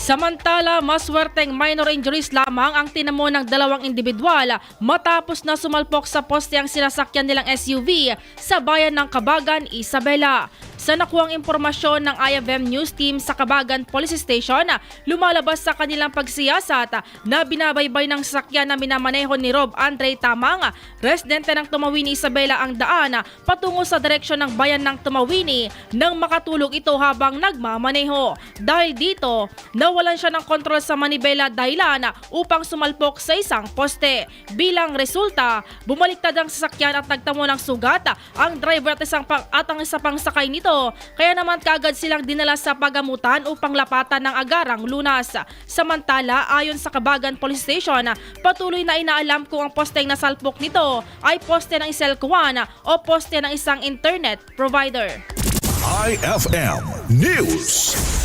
Samantala, maswerteng minor injuries lamang ang tinamo ng dalawang individual matapos na sumalpok sa poste ang sinasakyan nilang SUV sa bayan ng Kabagan, Isabela. Sa nakuhang impormasyon ng IFM News Team sa Kabagan Police Station, lumalabas sa kanilang pagsiyasat na binabaybay ng sasakyan na minamaneho ni Rob Andre Tamang, residente ng Tumawini, Isabela ang daan patungo sa direksyon ng bayan ng Tumawini nang makatulog ito habang nagmamaneho. Dahil dito, nawalan siya ng kontrol sa manibela dahilan upang sumalpok sa isang poste. Bilang resulta, bumaliktad ang sasakyan at nagtamo ng sugat ang driver at isang pang, at ang isa pang sakay nito. Kaya naman kagad silang dinala sa pagamutan upang lapatan ng agarang lunas. Samantala, ayon sa Kabagan Police Station, patuloy na inaalam kung ang posteng nasalpok nito ay poste ng Iselkuan o poste ng isang internet provider. IFM News.